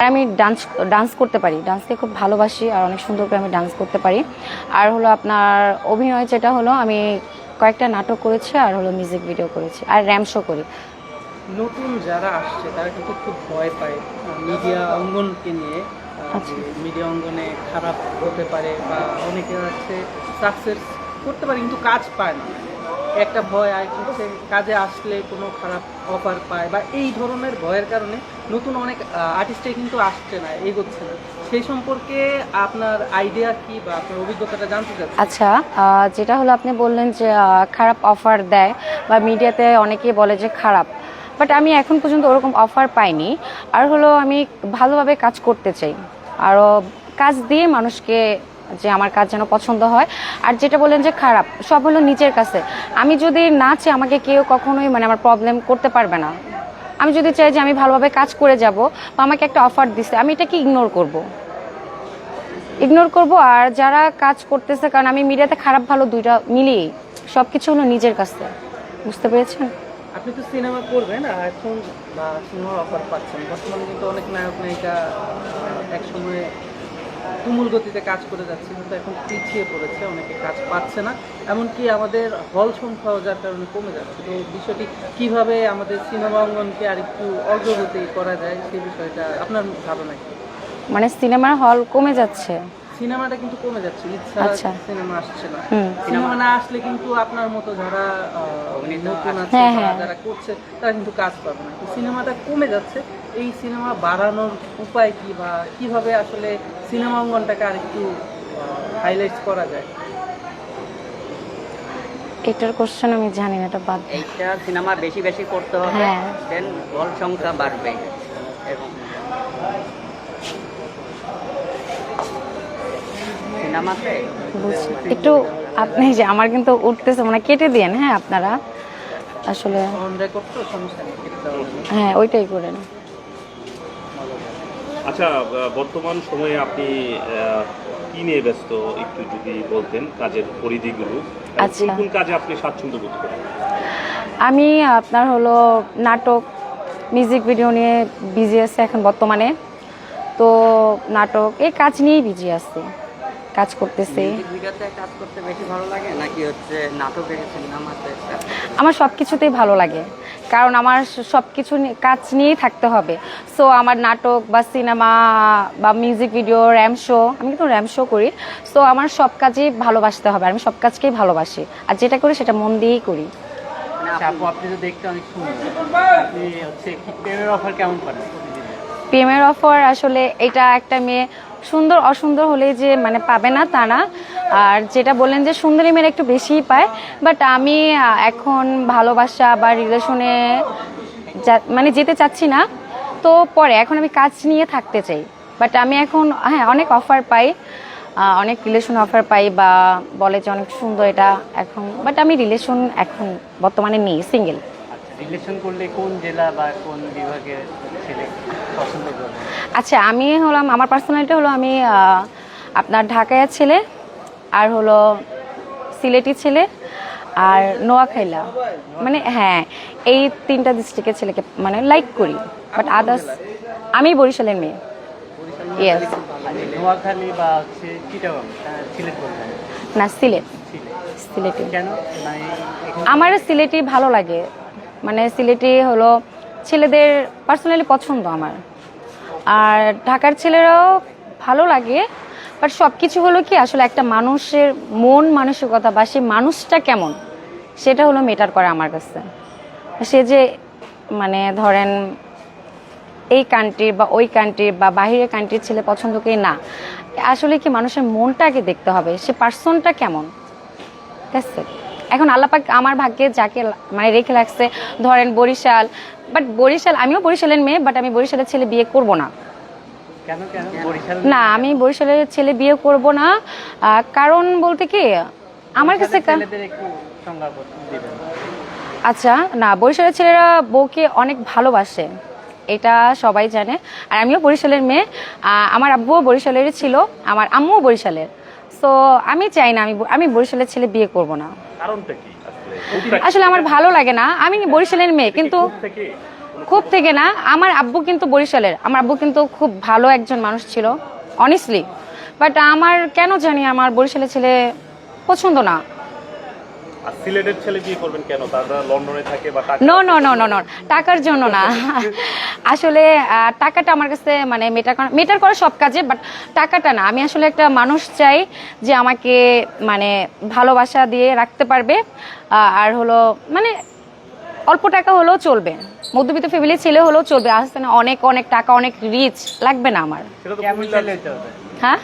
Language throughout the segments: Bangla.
আর আমি ডান্স ডান্স করতে পারি। ডান্সকে খুব ভালোবাসি আর অনেক সুন্দর করে আমি ডান্স করতে পারি। আর হলো আপনার অভিনয় যেটা হলো আমি কয়েকটা নাটক করেছি আর হলো মিউজিক ভিডিও করেছি আর র্যাম শো করি। নতুন যারা আসছে তারা কিন্তু খুব ভয় পায় মিডিয়া অঙ্গনকে নিয়ে আচ্ছা। মিডিয়া অঙ্গনে খারাপ হতে পারে বা অনেকে হচ্ছে সাকসেস করতে পারে কিন্তু কাজ পায় না। একটা ভয় আর হচ্ছে, কাজে আসলে কোনো খারাপ অফার পায় বা এই ধরনের ভয়ের কারণে নতুন অনেক আর্টিস্টে কিন্তু আসছে না, এগোচ্ছে না। সেই সম্পর্কে আপনার আইডিয়া কি বা আপনার অভিজ্ঞতাটা জানতে চাচ্ছি। আচ্ছা যেটা হলো আপনি বললেন যে খারাপ অফার দেয় বা মিডিয়াতে অনেকেই বলে যে খারাপ। বাট আমি এখন পর্যন্ত ওরকম অফার পাইনি। আর হলো আমি ভালোভাবে কাজ করতে চাই। আরও কাজ দিয়ে মানুষকে যে আমার কাজ যেন পছন্দ হয়। আর যেটা বললেন যে খারাপ সব হলো নিজের কাছে। আমি যদি না চাই আমাকে কেউ কখনোই মানে আমার প্রবলেম করতে পারবে না। আমি যদি চাই যে আমি ভালোভাবে কাজ করে যাব বা আমাকে একটা অফার দিছে আমি এটাকে ইগনোর করব। ইগনোর করব আর যারা কাজ করতেছে কারণ আমি মিডিয়াতে খারাপ ভালো দুইটা মিলিয়েই সব কিছু হলো নিজের কাছে। বুঝতে পেরেছেন? আপনি তো সিনেমা করবেন এখন বা সিনেমার অফার পাচ্ছেন। বর্তমানে কিন্তু অনেক নায়ক নায়িকা আহ, এক সময়ে তুমুল গতিতে কাজ করে যাচ্ছে, কিন্তু এখন পিছিয়ে পড়েছে, অনেকে কাজ পাচ্ছে না। এমনকি আমাদের হল সংখ্যাও যার কারণে কমে যাচ্ছে। তো বিষয়টি কীভাবে আমাদের সিনেমা অঙ্গনকে আর একটু অগ্রগতি করা যায় সেই বিষয়টা আপনার ধারণা কি? মানে সিনেমার হল কমে যাচ্ছে। সিনেমাটা কিন্তু কমে যাচ্ছে ইচ্ছা আচ্ছা। সিনেমা আসছে না। সিনেমা না আসলে কিন্তু আপনার মতো যারা আহ, নতুন আছে হ্যাঁ, হ্যাঁ। যারা করছে তারা কিন্তু কাজ পাবে না। তো সিনেমাটা কমে যাচ্ছে এই সিনেমা বাড়ানোর উপায় কি বা কীভাবে আসলে সিনেমা অঙ্গনটাকে আরেকটু হাইলাইট করা যায়? এটার কোশ্চেন আমি জানি না এটা বাদ এইটা সিনেমা বেশি বেশি করতে হবে হ্যাঁ। দেন হল সংখ্যা বাড়বে। বুঝছি একটু আপনি যে আমার কিন্তু উঠতেছে মানে কেটে দিয়েন হ্যাঁ আপনারা? আসলে। হ্যাঁ ওইটাই করেন আচ্ছা বর্তমান সময়ে আপনি কি নিয়ে ব্যস্ত? একটু যদি বলতেন কাজের পরিধিগুলো। আচ্ছা। কোন কাজে আপনি স্বাচ্ছন্দ্য বোধ করেন? আমি আপনার হলো নাটক মিউজিক ভিডিও নিয়ে বিজি আছে এখন বর্তমানে। তো নাটক এই কাজ নিয়েই বিজি আছি। কাজ করতেছি। মিউজিক ভিডিওতে কাজ করতে বেশি ভালো লাগে নাকি হচ্ছে নাটকে সিনেমাতে আমার সব কিছুতেই ভালো লাগে। কারণ আমার সব কিছু কাজ নিয়েই থাকতে হবে। সো আমার নাটক বা সিনেমা বা মিউজিক ভিডিও র্যাম শো আমি কিন্তু র্যাম শো করি। সো আমার সব কাজেই ভালোবাসতে হবে। আমি সব কাজকেই ভালোবাসি। আর যেটা করি সেটা মন দিয়েই করি। মানে আচ্ছা, আপনি তো দেখতে অনেক সুন্দর। আপনি হচ্ছে কি প্রেমের অফার কেমন পারেন প্রেমের অফার আসলে এটা একটা মেয়ে সুন্দর, অসুন্দর হলে যে মানে পাবে না তা না। আর যেটা বললেন যে সুন্দরী মেয়েরা একটু বেশিই পায় বাট আমি এখন ভালোবাসা বা রিলেশনে মানে যেতে চাচ্ছি না। তো পরে, এখন আমি কাজ নিয়ে থাকতে চাই। বাট আমি এখন হ্যাঁ অনেক অফার পাই অনেক রিলেশন অফার পাই বা বলে যে অনেক সুন্দর এটা এখন বাট আমি রিলেশন এখন বর্তমানে নেই সিঙ্গেল রিলেশন করলে কোন জেলা বা কোন বিভাগের ছেলে পছন্দ করবেন আচ্ছা আমি হলাম আমার পার্সোনালিটি হলো আমি আপনার ঢাকায় ছেলে আর হলো সিলেটি ছেলে আর নোয়াখাইলা। মানে হ্যাঁ এই তিনটা ডিস্ট্রিক্টের ছেলেকে মানে লাইক করি বাট আদার্স আমি বরিশালের মেয়ে। ইয়েস নোয়াখালী বা হচ্ছে চিটাগং সিলেক্ট না সিলেট। সিলেট। মানে আমার সিলেটি ভালো লাগে। মানে সিলেটি হলো ছেলেদের পার্সোনালি পছন্দ আমার। আর ঢাকার ছেলেরাও ভালো লাগে বাট সব কিছু হলো কি, আসলে একটা মানুষের মন মানসিকতা বা সে মানুষটা কেমন, সেটা হলো মেটার করে আমার কাছে। সে যে মানে ধরেন, এই কান্ট্রির বা ওই কান্ট্রির বা বাহিরের কান্ট্রির ছেলে পছন্দ করি না, আসলে কি মানুষের মনটাকে দেখতে হবে, সে পার্সনটা কেমন? That's it. এখন আল্লাপাক আমার ভাগ্যে যাকে মানে রেখে রাখছে ধরেন বরিশাল বাট বরিশাল আমিও বরিশালের মেয়ে বাট আমি বরিশালের ছেলে বিয়ে করব না। না আমি বরিশালের ছেলে বিয়ে করব না। কারণ বলতে কি আমার কাছে আচ্ছা না বরিশালের ছেলেরা বউকে অনেক ভালোবাসে এটা সবাই জানে। আর আমিও বরিশালের মেয়ে আমার আব্বুও বরিশালেরই ছিল আমার আম্মুও বরিশালের। সো আমি চাই না আমি আমি বরিশালের ছেলে বিয়ে করব না। কারণটা কি আসলে? আমার ভালো লাগে না। আমি বরিশালের মেয়ে কিন্তু খুব থেকে না। আমার আব্বু কিন্তু বরিশালের। আমার আব্বু কিন্তু খুব ভালো একজন মানুষ ছিল অনেস্টলি বাট আমার কেন জানি আমার বরিশালের ছেলে পছন্দ না। আর সিলেটের ছেলে বিয়ে করবেন কেন? তারা লন্ডনে থাকে বা no no no no no টাকার জন্য না। আসলে টাকাটা আমার কাছে মানে মেটার করা মেটার করে সব কাজে বাট টাকাটা না। আমি আসলে একটা মানুষ চাই যে আমাকে মানে ভালোবাসা দিয়ে রাখতে পারবে। আর হলো মানে অল্প টাকা হলেও চলবে। মধ্যবিত্ত ফ্যামিলি ছেলে হলেও চলবে। আসতে না অনেক অনেক টাকা অনেক রিচ লাগবে না আমার। হ্যাঁ?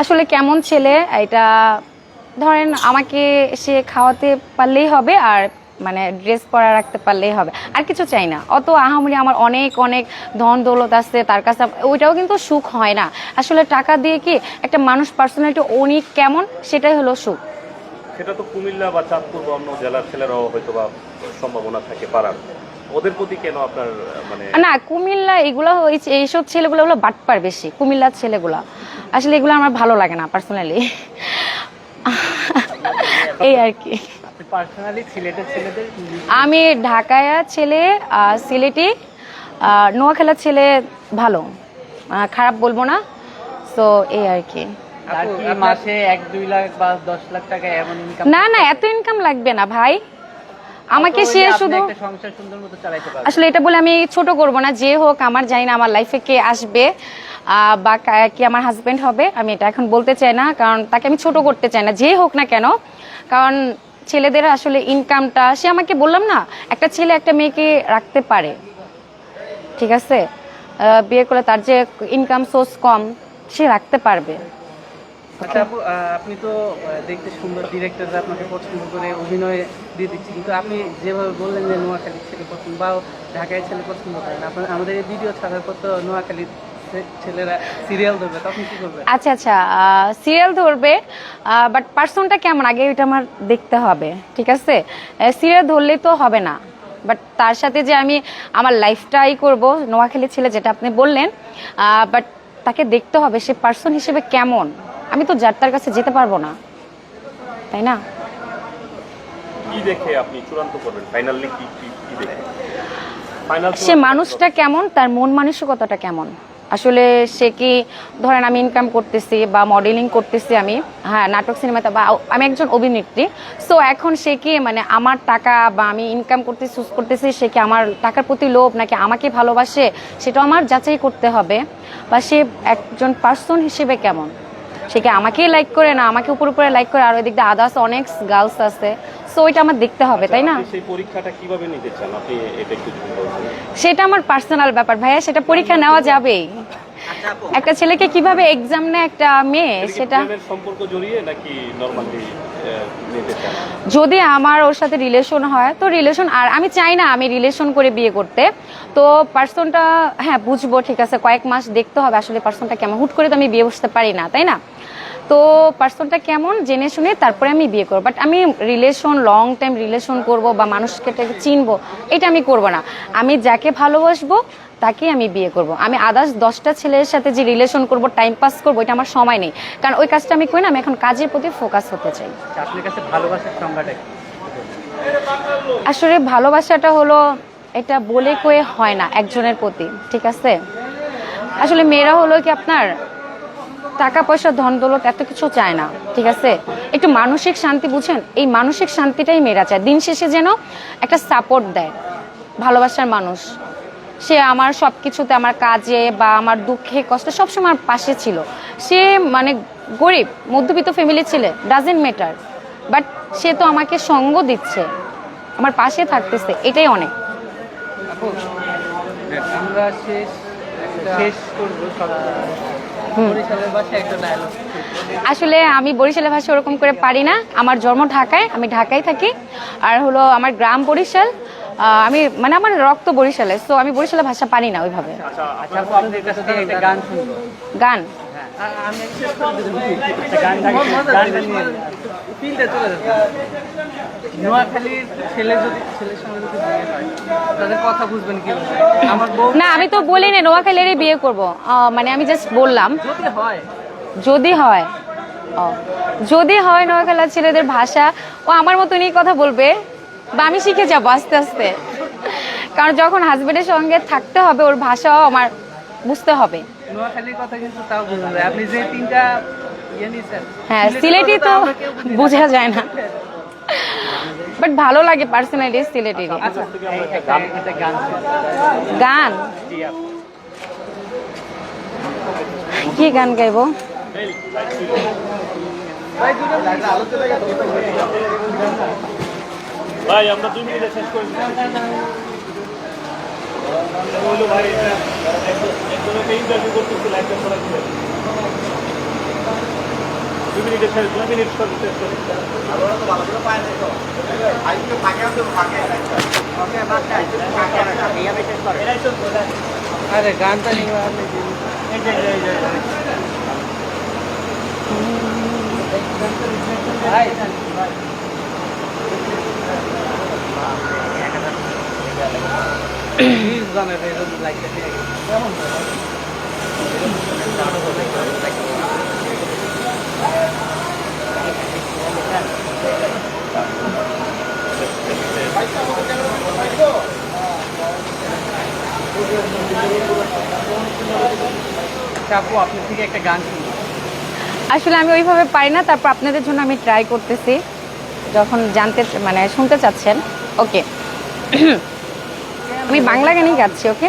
আসলে কেমন ছেলে এটা ধরেন আমাকে সে খাওয়াতে পারলেই হবে আর মানে ড্রেস পরা রাখতে পারলেই হবে। আর কিছু চাই না। অত আহামরি আমার অনেক অনেক ধন দৌলত আছে তার কাছে। ওইটাও কিন্তু সুখ হয় না। আসলে টাকা দিয়ে কি একটা মানুষ পার্সোনালিটি অনেক কেমন সেটাই হলো সুখ। সেটা তো কুমিল্লা বা চাঁদপুর বা অন্য জেলার ছেলেরাও হয়তো বা সম্ভাবনা থাকে পারার ওদের প্রতি কেন আপনার মানে না কুমিল্লা এগুলো হয়েছে এইসব ছেলেগুলো হলো বাটপার বেশি। কুমিল্লার ছেলেগুলো। আসলে এগুলো আমার ভালো লাগে না পার্সোনালি এই আর কি। আপনি পার্সোনালি সিলেটের ছেলেদের আমি ঢাকায় ছেলে সিলেটি নোয়াখালীর ছেলে ভালো। খারাপ বলব না। তো এই আর কি। মাসে এক দুই লাখ বা দশ লাখ টাকা না না এত ইনকাম লাগবে না ভাই। আমাকে সে শুধু আসলে এটা বলে আমি ছোট করব না যে হোক আমার জানি না আমার লাইফে কে আসবে বা কি আমার হাজবেন্ড হবে আমি এটা এখন বলতে চাই না কারণ তাকে আমি ছোট করতে চাই না যে হোক না কেন। কারণ ছেলেদের আসলে ইনকামটা সে আমাকে বললাম না একটা ছেলে একটা মেয়েকে রাখতে পারে। ঠিক আছে? বিয়ে করে তার যে ইনকাম সোর্স কম সে রাখতে পারবে। আচ্ছা আপু আপনি তো দেখতে সুন্দর ডিরেক্টররা আপনাকে পছন্দ করে অভিনয় দিয়ে দিচ্ছে। কিন্তু আপনি যেভাবে বললেন যে নোয়াখালীর ছেলে পছন্দ, বা ঢাকায় ছেলে পছন্দ করেন আপনার, আমাদের এই ভিডিও ছাড়ার পর তো নোয়াখালীর ছেলেরা সিরিয়াল ধরবে আচ্ছা আচ্ছা সিরিয়াল ধরবে বাট পার্সনটা কেমন? আগে ওইটা আমার দেখতে হবে, ঠিক আছে? সিরিয়াল ধরলেই তো হবে না বাট তার সাথে যে আমি আমার লাইফটাই করব, নোয়াখালী ছেলে যেটা আপনি বললেন বাট তাকে দেখতে হবে, সে পার্সন হিসেবে কেমন? আমি তো যার তার কাছে যেতে পারব না। তাই না? কি দেখে আপনি চূড়ান্ত করবেন? ফাইনালি কি কি কি দেখে? ফাইনাল সে মানুষটা কেমন? তার মন মানসিকতাটা কেমন? আসলে সে কি ধরেন আমি ইনকাম করতেছি বা মডেলিং করতেছি আমি হ্যাঁ নাটক সিনেমাতে বা আমি একজন অভিনেত্রী। সো এখন সে কি মানে আমার টাকা বা আমি ইনকাম করতে চুজ করতেছি সে কি আমার টাকার প্রতি লোভ নাকি আমাকে ভালোবাসে? সেটা আমার যাচাই করতে হবে। বা সে একজন পার্সন হিসেবে কেমন? সে কি আমাকেই লাইক করে? না আমাকে উপর উপরে লাইক করে? আর ওই দিক দিয়ে আদার্স অনেক গার্লস আছে। সো ওইটা আমার দেখতে হবে তাই না? সেই পরীক্ষাটা কীভাবে নিতে চান? আপনি এটা একটু সেটা আমার পার্সোনাল ব্যাপার। ভাইয়া সেটা পরীক্ষা নেওয়া যাবেই। আচ্ছা একটা ছেলেকে কীভাবে এক্সাম নেয় একটা মেয়ে সেটা প্রেমের সম্পর্ক জড়িয়ে নাকি নরমালি যদি আমার ওর সাথে রিলেশন হয় তো রিলেশন আর আমি চাই না আমি রিলেশন করে বিয়ে করতে। তো পার্সনটা হ্যাঁ বুঝব ঠিক আছে। কয়েক মাস দেখতে হবে আসলে পার্সনটা কেমন। হুট করে তো আমি বিয়ে বসতে পারি না তাই না? তো পার্সনটা কেমন জেনে শুনে তারপরে আমি বিয়ে করব। বাট আমি রিলেশন লং টাইম রিলেশন করব বা মানুষকে তাকে চিনবো এটা আমি করব না। আমি যাকে ভালোবাসবো তাকেই আমি বিয়ে করব। আমি আদার্স দশটা ছেলের সাথে যে রিলেশন করব টাইম পাস করব এটা আমার সময় নেই। কারণ ওই কাজটা আমি করি না আমি এখন কাজের প্রতি ফোকাস হতে চাই। আপনার কাছে ভালোবাসার সংজ্ঞাটা আসলে ভালোবাসাটা হলো এটা বলে কয়ে হয় না একজনের প্রতি ঠিক আছে? আসলে মেয়েরা হলো কি আপনার টাকা পয়সা ধন দৌলত এত কিছু চায় না, ঠিক আছে? একটু মানসিক শান্তি বুঝেন, এই মানসিক শান্তিটাই মেয়েরা চায়। দিন শেষে যেন একটা সাপোর্ট দেয়, ভালোবাসার মানুষ। সে আমার সব কিছুতে আমার কাজে বা আমার দুঃখে, কষ্টে সবসময় আমার পাশে ছিল। সে মানে গরিব, মধ্যবিত্ত ফ্যামিলি ছেলে ডাজেন্ট ম্যাটার বাট সে তো আমাকে সঙ্গ দিচ্ছে, আমার পাশে থাকতেছে, এটাই অনেক। আমরা শেষ শেষ করব আসলে আমি বরিশালের ভাষা ওরকম করে পারি না। আমার জন্ম ঢাকায় আমি ঢাকায় থাকি। আর হলো আমার গ্রাম বরিশাল। আমি মানে আমার রক্ত বরিশালে সো আমি বরিশালের ভাষা পারি না ওইভাবে। আচ্ছা আচ্ছা গান গান? নোয়াখালীর ছেলে যদি ছেলের সঙ্গে যদি বিয়ে হয় তাদের কথা বুঝবেন কি আমার বউ না আমি তো বলি না নোয়াখালীরই বিয়ে করব। মানে আমি জাস্ট বললাম। যদি হয়। যদি হয় যদি হয় নোয়াখালীর ছেলেদের ভাষা ও আমার মতনই কথা বলবে? বা আমি শিখে যাব আস্তে আস্তে। কারণ যখন হাজবেন্ডের সঙ্গে থাকতে হবে ওর ভাষাও আমার বুঝতে হবে। নোয়াখালীর কথা কিন্তু তাও বোঝা যায়। আপনি যে তিনটা ইয়ে হ্যাঁ সিলেটি তো। বোঝা যায় না। বাট ভালো লাগে পার্সোনালি সিলেটেরই আচ্ছা একটা গান? কি গান গাইবো? ভাই আমরা দুই মিনিটে শেষ করে ভাই একজনকে ইন্টারভিউ করতেছিল একটা দুই মিনিটে শেষ দুই মিনিট শেষ করে আরে গানটা এরকম কেমন? আপু আপনার থেকে একটা গান আসলে আমি ওইভাবে পাই না, তারপর আপনাদের জন্য আমি ট্রাই করতেছি। যখন জানতে মানে শুনতে চাচ্ছেন ওকে আমি বাংলা গানই গাচ্ছি ওকে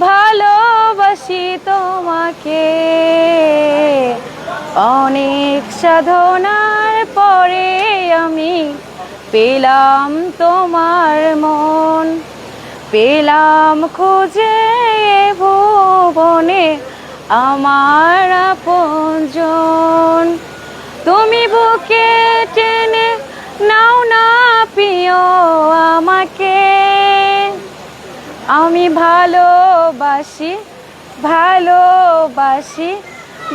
ভালোবাসি তোমাকে। অনেক সাধনার পরে আমি পেলাম তোমার মন। পেলাম খুঁজে ভুবনে আমার আপনজন। তুমি বুকে টেনে আমি ভালোবাসি ভালোবাসি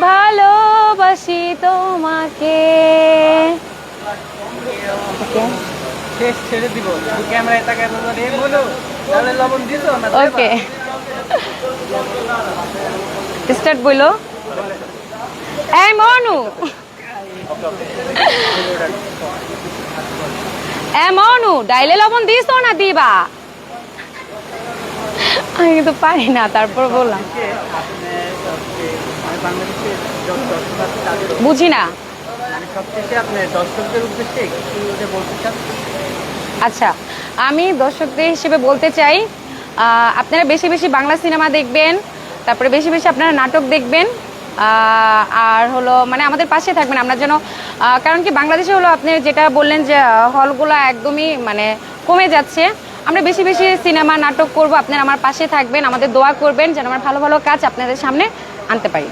ভালোবাসি তোমাকে. শেষ ছেড়ে দিব। ক্যামেরায় তাকায় বলো। তাহলে লবণ দিছো না ওকে। স্টার্ট বইলো এই মনু। এ মনু ডাইলে লবণ দিস না দিবা? আমি কিন্তু পারি না, তারপর বললাম। বুঝি না। আচ্ছা আমি দর্শকদের হিসেবে বলতে চাই আপনারা বেশি বেশি বাংলা সিনেমা দেখবেন, তারপরে বেশি বেশি আপনারা নাটক দেখবেন আর হলো মানে আমাদের পাশে থাকবেন, আমরা যেন কারণ কি বাংলাদেশে হলো আপনি যেটা বললেন যে হলগুলো একদমই মানে কমে যাচ্ছে আমরা বেশি বেশি সিনেমা নাটক করব। আপনারা আমার পাশে থাকবেন আমাদের দোয়া করবেন যেন আমার ভালো ভালো কাজ আপনাদের সামনে আনতে পারি।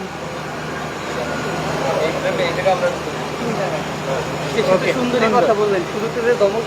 সুন্দরী কথা বললেন। শুরুতে দমক